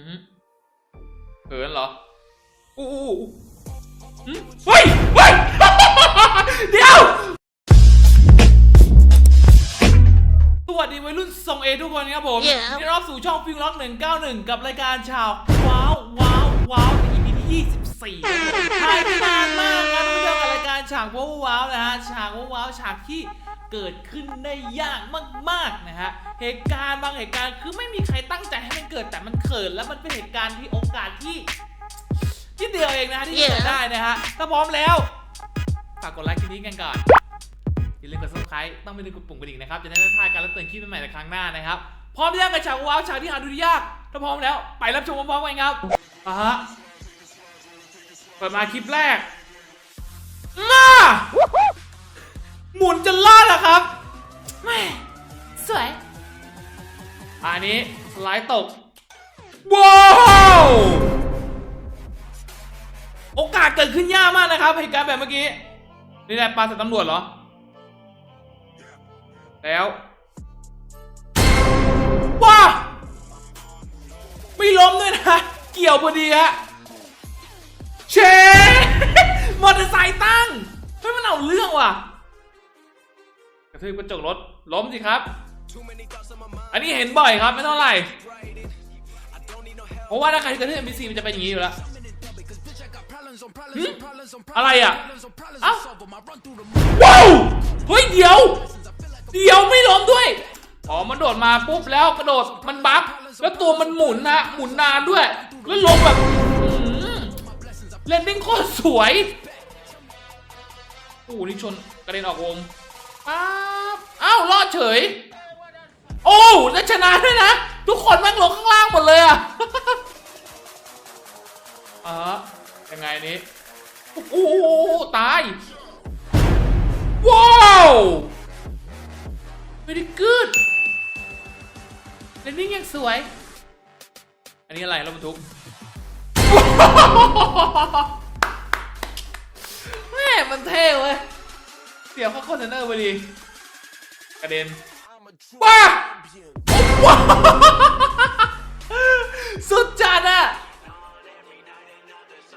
อือฮึเขินเหรออู้อู้อู้อืมเฮ้ยเฮ้ยเดี๋ยว สวัสดีวัยรุ่นทรงเอทุกคนครับผม Yeah. นี่รอบสู่ช่องฟิงล็อก 191 กับรายการชาว ว้าว ว้าว ว้าว EP ที่24ถ่ายไปนานมากนะ ฉากว้าวว้าวนะฮะฉากว้าวว้าวฉากที่เกิดขึ้นได้ยากมากๆนะฮะเหตุการณ์บางเหตุการณ์คือไม่มีใครตั้งใจให้มันเกิดแต่มันเกิดแล้วมันเป็นเหตุการณ์ที่โอกาสที่ที่เดียวเองนะฮะที่เกิดได้นะฮะถ้าพร้อมแล้วฝากกดไลค์คลิปนี้กันก่อนอย่าลืมกด subscribe ต้องไม่ลืมกดปุ่มกระดิ่งนะครับจะได้ไม่พลาดการรับเตือนคลิปใหม่ในครั้งหน้านะครับพร้อมยังกับฉากว้าวฉากที่หาดูได้ยากถ้าพร้อมแล้วไปรับชมพร้อมๆกันครับอะฮะเปิดมาคลิปแรกมา หมุนจนรอดแล้วครับแม่สวย อันนี้สไลด์ตก ว้าวโอกาสเกิดขึ้นยากมากนะครับเหตุการณ์แบบเมื่อกี้ นี่แหละปลาใส่ตำรวจเหรอ แล้วว้าไม่ล้มด้วยนะ เกี่ยวพอดีฮะเชมอเตอร์ไซค์ตั้ง เฮ้ยมันเอาเรื่องว่ะ กระทืบกระจกรถล้มสิครับ อันนี้เห็นบ่อยครับไม่เท่าไหร่ เพราะว่าถ้าใครกระทืบ NPC มันจะเป็นอย่างนี้อยู่แล้วอะไรอะเอ้าว้าวเฮ้ยเดี๋ยว เดี๋ยวไม่ล้มด้วย อ๋อ มันโดดมาปุ๊บแล้วกระโดดมันบัฟแล้วตัวมันหมุนนะหมุนนานด้วย แล้วลงแบบเลนดิ้งโคตรสวย อู้นี่ชนกระเด็นออกวงป๊าบอ้าวรอดเฉย โอ้แล้ชนะด้วยนะ ทุกคนแม่งลงข้างล่างหมดเลยอะอ่าฮะยังไงนี้โอ้ตาย ว้าวไม่ได้ก o ดเลนนิ่งยังสวย อันนี้อะไรรถบรรทุกแม่มันเท่เว้ยเสียบเข้าคอนเทนเนอร์พอดีกระเด็นว้าว้าสุดจัดอะ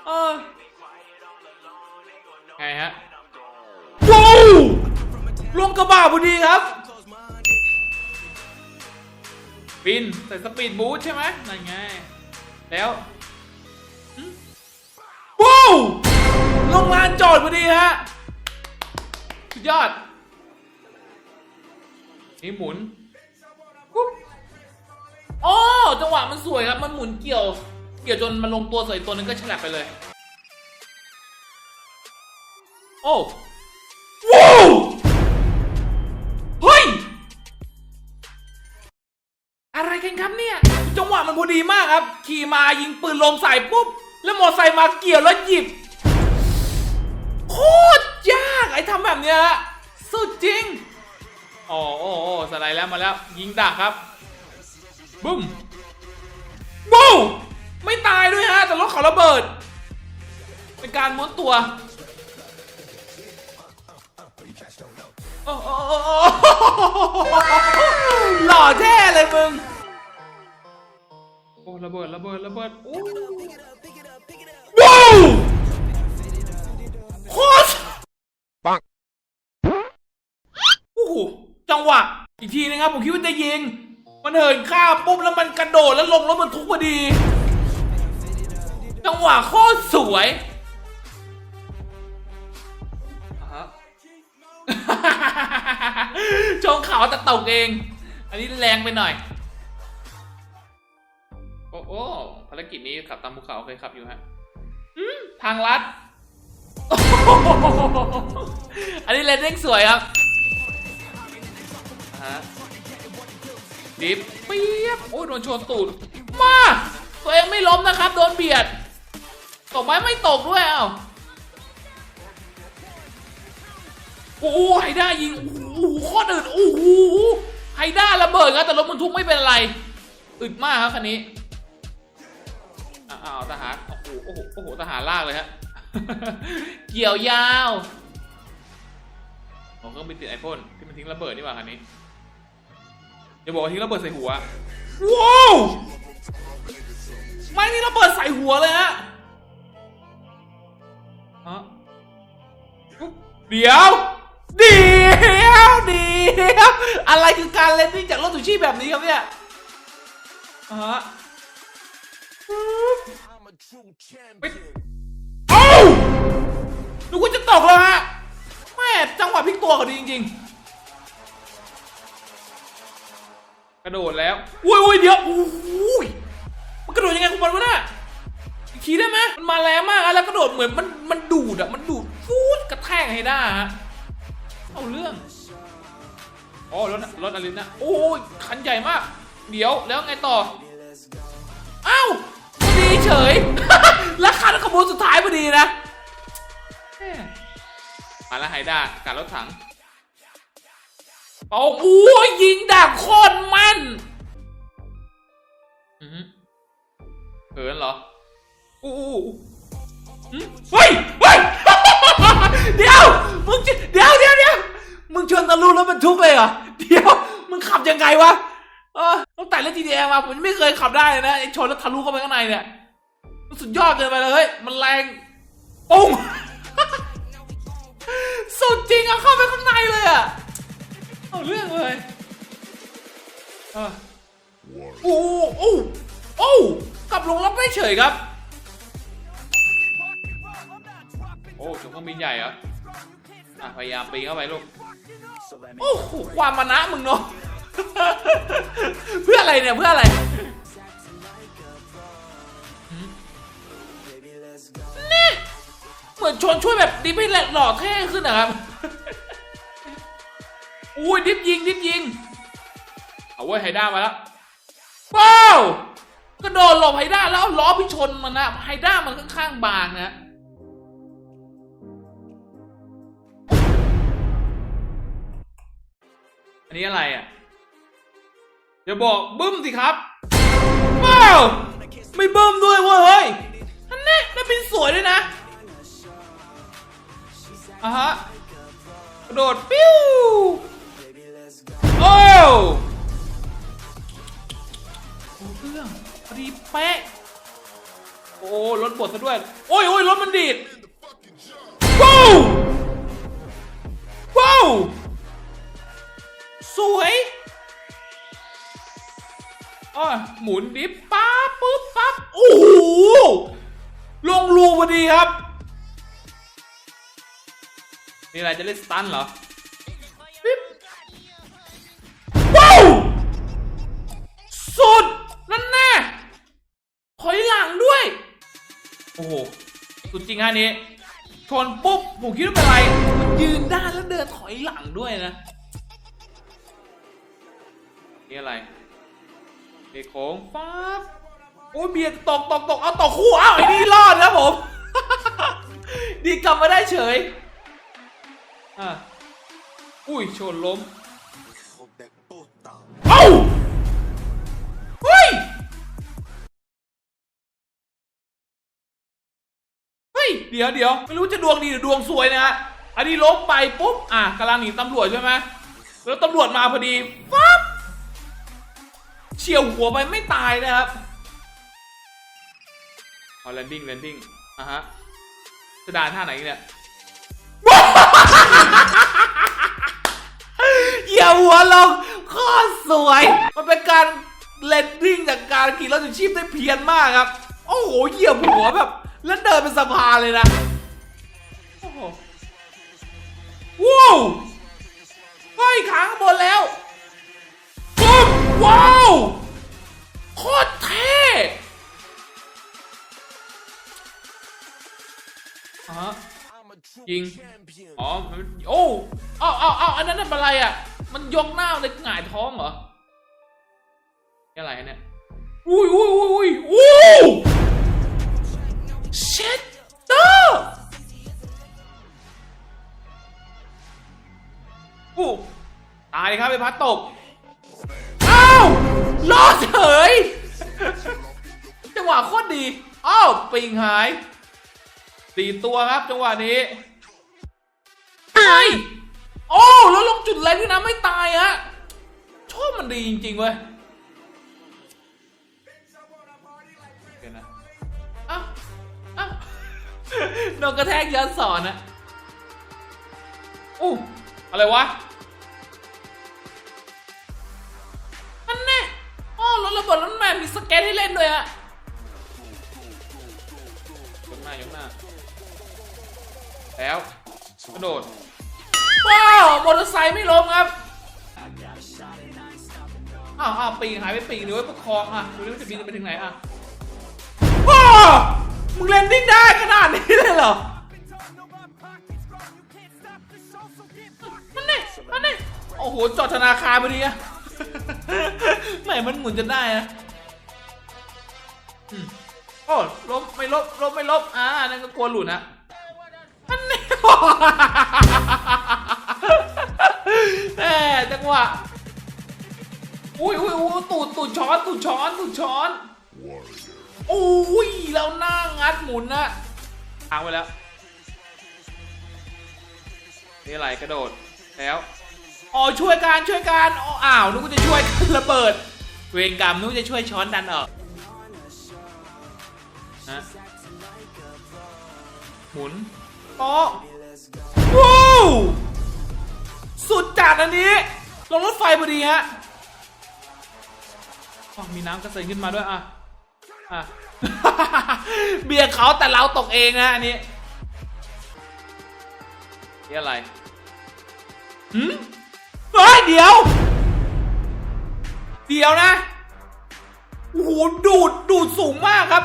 เออไงฮะว้าวลงกระบะพอดีครับปินใส่สปีดบูทใช่ไหมนั่นไง แล้ว ลงลานจอดพอดีฮะสุดยอดนี่หมุนปุ๊บอ๋อจังหวะมันสวยครับ มันหมุนเกี่ยว เกี่ยวจนมันลงตัวสวยตัวนึงก็ฉลับไปเลย โอ้ว้าวเฮ้ย อะไรกันครับเนี่ย จังหวะมันพอดีมากครับ ขี่มายิงปืนลงใส่ปุ๊บ แล้วมอไซค์มาเกี่ยวแล้วหยิบ โคตรยากไอ้ทำแบบเนี้ยฮะสุดจริงอ๋อโอ้โอ้สไลด์แล้วมาแล้วยิงดักครับบึ้มบูมไม่ตายด้วยฮะแต่รถเขาระเบิด เป็นการม้วนตัวโอ้โอ้โอ้โอ้หล่อแท้เลยมึงโอ้ระเบิดระเบิดระเบิดโอ้ โคตรปังโอ้โหจังหวะ อีกทีนะครับ ผมคิดว่าจะยิง มันเหินข้ามปุ๊บแล้วมันกระโดดแล้วลงแล้วมันทุกพอดี จังหวะโคตรสวยอ่าฮะชงเขาแต่ตกเอง อันนี้แรงไปหน่อย โอ้โอ้ภารกิจนี้ขับตามภูเขาเคยขับอยู่ฮะอืมทางลัด อันนี้เลนดิ้งสวยครับฮะดิฟเปียบโอ้ยโดนชนตูดมา ตัวเองไม่ล้มนะครับ โดนเบียด ตกไหมไม่ตกด้วยเอ้าโอ้โหไฮด้ายิงโอ้โหโคตรอึดโอ้โหไฮด้าระเบิดครับแต่รถบรรทุกไม่เป็นไรอึดมากครับคันนี้อ้าวทหารโอ้โหโอ้โหโอ้โหทหารลากเลยฮะ เกี่ยวยาวผมก็บินติดไอพ่นที่มันทิ้งระเบิดนี่หว่าคันนี้อย่าบอกว่าทิ้งระเบิดใส่หัวว้าวระเบิดใส่หัวเลยฮะฮะปุ๊บเดี๋ยวเดี๋ยวเดี๋ยวอะไรคือการเล่นดิ้งจากรถถูชีพแบบนี้ครับเนี่ยอ่าฮะปุ๊บ I'm a true ปิ นึกว่าจะตกแล้วฮะแม่จังหวะพลิกตัวเขาดีจริง ๆ กระโดดแล้วอุ้ยอุ้ยเดี๋ยวอุ้ยมันกระโดดยังไงของมันวะน่ะอีกทีได้ไหมมันมาแรงมากอะแล้วกระโดดเหมือนมันมันดูดอะมันดูดฟูดกระแทกให้ได้ฮะเอาเรื่องอ๋อรถรถอะไรนะโอ้ยคันใหญ่มาก เดี๋ยวแล้วไงต่ออ้าวพอดีเฉย แล้วคันขบวนสุดท้ายพอดีนะ มาแล้วไฮด้าการรถถังเอาโอ้ยิงดักโคตรมันอือหือเขินเหรอ อู้หืมเฮ้ยเฮ้ยเดี๋ยว มึงเดี๋ยวเดี๋ยวเดี๋ยวมึงชนตะลุรถบรรทุกเลยเหรอ เดี๋ยว มึงขับยังไงวะเออต้องแต่เล่น GTA มาผมไม่เคยขับได้เลยนะไอ้ชนแล้วทะลุเข้าไปข้างในเนี่ย มันสุดยอดเกินไปเลยเฮ้ยมันแรงปุ้ง สุดจริงอะเข้าไปข้างในเลยอะเอาเรื่องเลยเออโอ้โอ้โอ้กลับลงรับได้เฉยครับ โอ้ถึงเครื่องบินใหญ่เหรออะพยายามปีนเข้าไปลูก So let me โอ้โหความมานะมึงเนาะ เพื่ออะไรเนี่ยเพื่ออะไร เหมือนชนช่วยแบบดิฟให้หล่อเท่ขึ้นนะครับ อุ้ยดิฟยิงดิฟยิง เอาไว้ไฮด้ามาแล้วว้าวก็โดนหลบไฮด้าแล้วล้อพี่ชนมันนะไฮด้ามันค่อนข้างบางนะอันนี้อะไรอะอย่าบอกบึ้มสิครับว้าวไม่บึ้มด้วยเว้ยเฮ้ยอันนี้แล้วบินสวยด้วยนะ อะฮะกระโดดปิ้วโอ้โอ้เรื่องพอดีเป๊ะโอ้รถบดซะด้วย โอ้ยโอ้ยรถมันดีดว้าวว้าวสวยอ๋อหมุนดิฟป๊าปุ๊บปั๊บโอ้โหลงรูพอดีครับ นี่อะไรจะเล่นสตันเหรอปิ๊บว้าวสุด นั่นแน่ถอยหลังด้วย โอ้โห สุดจริงฮะนี้ ชนปุ๊บ ผมคิดว่าเป็นไร มันยืนได้แล้วเดินถอยหลังด้วยนะ นี่อะไรเบรกโค้งฟ้าบโอ้ยเบียดตกตกตกเอาตกคู่อ้าวไอ้นี่รอดนะผม ดีกลับมาได้เฉย อะอุ้ยชนล้ม hope that puta. เอ้าเฮ้ยเฮ้ยเดี๋ยวเดี๋ยวไม่รู้จะดวงดีหรือดวงสวยนะฮะอันนี้ล้มไปปุ๊บอะกำลังหนีตำรวจใช่ไหมแล้วตำรวจมาพอดีปั๊บเฉียวหัวไปไม่ตายนะครับเอาแลนดิ้งแลนดิ้งอะฮะจะด่าท่าไหนอีกเนี่ย เหยียบหัวลงโคตรสวย มันเป็นการแลนดิ้งจากการขี่รถชูชีพได้เพี้ยนมากครับ โอ้โหเหยียบหัวแบบ แล้วเดินเป็นสะพานเลยนะโอ้โหว้าวเฮ้ยขาข้างบนแล้วปุ๊บว้าวโคตรเท่อะ ฮะ I'm a true King. champion. อ๋อมันโอ้เอาเอาเอาอันนั้นน่ะเป็นอะไรอะ มันยกหน้าเลยหงายท้องเหรอนี่อะไรเนี่ย อุ้ยอุ้ยอุ้ยอุ้ยอู้เช็ดเตอร์อู้ตายครับไปพัดตก อ้าวรอดเฉยจังหวะโคตรดี อ้าว ปิงหาย สี่ตัวครับจังหวะนี้เฮ้ยโอ้แล้วลงจุดแรงด้วยนะไม่ตายฮะชอบมันดีจริงๆเว้ยเดี๋ยวนะเอ้าเอ้าโดนกระแทกย้อนสอนนะอู้อะไรวะอันแน่อ๋อรถระเบิดรถแม่มีสเก็ตให้เล่นด้วยอะ แล้วกระโดดว้าวมอเตอร์ไซค์ไม่ล้มครับอ้าวอ้าวปีกหายไปปีกหรือว่าประคองอะดูนี่มันจะบินไปถึงไหนอะว้าวมึงเล่นดิ้งได้ขนาดนี้เลยเหรอมันนี่มันนี่โอ้โหจอดธนาคารพอดีอะแหมมันหมุนจนได้นะอืมโอ้ลบไม่ลบลบไม่ลบอ่านั่นก็กลัวหลุดนะ อันนี้แหมจังหวะอุ้ยอุ้ยอุ้ยตูดตูดช้อนตูดช้อนตูดช้อนอุ้ยแล้วหน้างัดหมุนนะทางไว้แล้วนี่อะไรกระโดดแล้วอ๋อช่วยการช่วยการอ๋ออ้าวนึกว่าจะช่วยระเบิด เวรกรรมนึกว่าจะช่วยช้อนดันออกนะหมุน โป๊ะว้าวสุดจัดอันนี้ ลงรถไฟพอดีฮะมีน้ำกระเซ็นขึ้นมาด้วยอะ อะ เบียร์เขาแต่เราตกเองนะอันนี้นี่อะไรหืมเฮ้ยเดี๋ยว เดี๋ยวนะโอ้โหดูด ดูดสูงมากครับ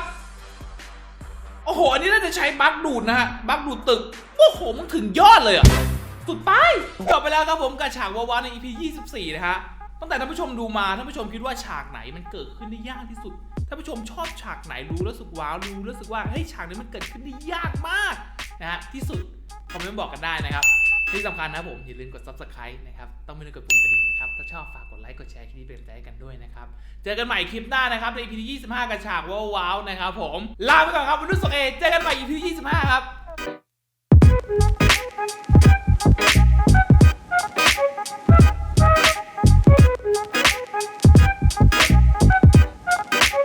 โอ้โห อันนี้น่าจะใช้บั๊กดูดนะฮะ บั๊กดูดตึก โอ้โห มันถึงยอดเลยอะสุดไปจบไปแล้วครับผมกับฉากวาวาใน EP 24 นะฮะ ตั้งแต่ท่านผู้ชมดูมา ท่านผู้ชมคิดว่าฉากไหนมันเกิดขึ้นได้ยากที่สุด ท่านผู้ชมชอบฉากไหนรู้แล้วสึกว้าว รู้แล้วสึกว่า เฮ้ย ฉากนี้มันเกิดขึ้นได้ยากมากนะฮะ ที่สุด คอมเมนต์บอกกันได้นะครับ ที่สำคัญนะผมอย่าลืมกด subscribe นะครับต้องไม่ลืมกดปุ่มกระดิ่งนะครับถ้าชอบฝากกดไลค์กดแชร์คลิปนี้เป็นใจกันด้วยนะครับเจอกันใหม่คลิปหน้านะครับใน EP ที่25กระฉากว้าวาวนะครับผมลาไปก่อนครับวันนุสโอเอเจอกันใหม่ EP ที่25 ครับ Thank you.